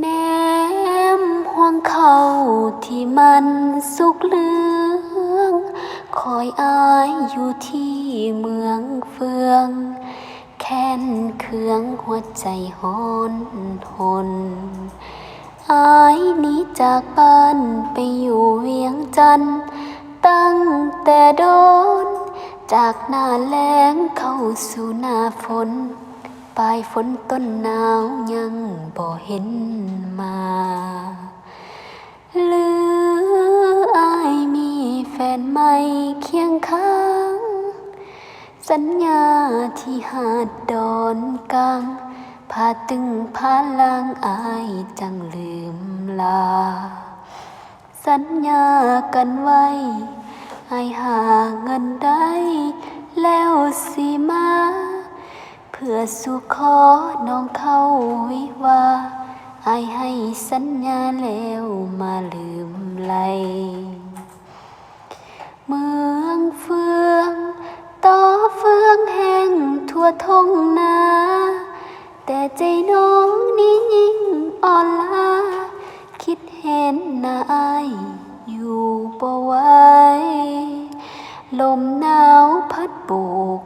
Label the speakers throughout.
Speaker 1: แนมห่วงเขาที่มันสุกเลือง คอยอายอยู่ที่เมืองเฟือง แค้นเคืองหัวใจหอนทนอายหนี้จากบ้านไปอยู่เวียงจันทน์ตั้งแต่โดน จากหน้าแล้งเข้าสู่หน้าฝน ปลายฝนต้นหนาวยังบ่เห็นมาหรืออายมีแฟนใหม่เคียงข้าง สัญญาที่หาดดอนกลางพาตึงพาลางอายจังลืมลา สัญญากันไว้ให้หาเงินได้ แล้วสิมา พื่อสู่ขอน้องเข้าวิวาไอให้สัญญาแล้วมาลืมไหลเมืองเฟืองต่อเฟืองแห่งทั่วท้องนา แต่ใจน้องนี้ยิ่งอ่อนล้าคิดเห็นนาอายอยู่บ่ไหวลมหนาวพัดโบก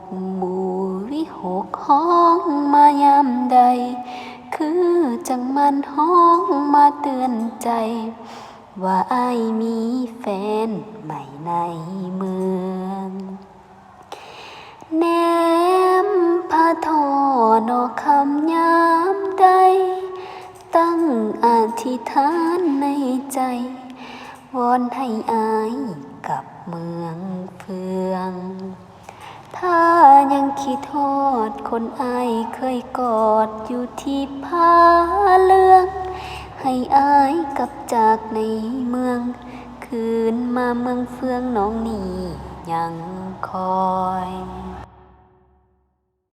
Speaker 1: หกห้องมายามใด คือจังมันห้องมาเตือนใจ ว่าไอมีแฟนใหม่ในเมืองแนมพาทอนอคำยามใด ตั้งอธิษฐานในใจ วอนให้อายกลับเมือง ยังคิดทอด คนอายเคยกอดอยู่ที่ผาเลือง ให้อายกลับจากในเมือง คืนมาเมืองเฟืองน้องนี่ยังคอย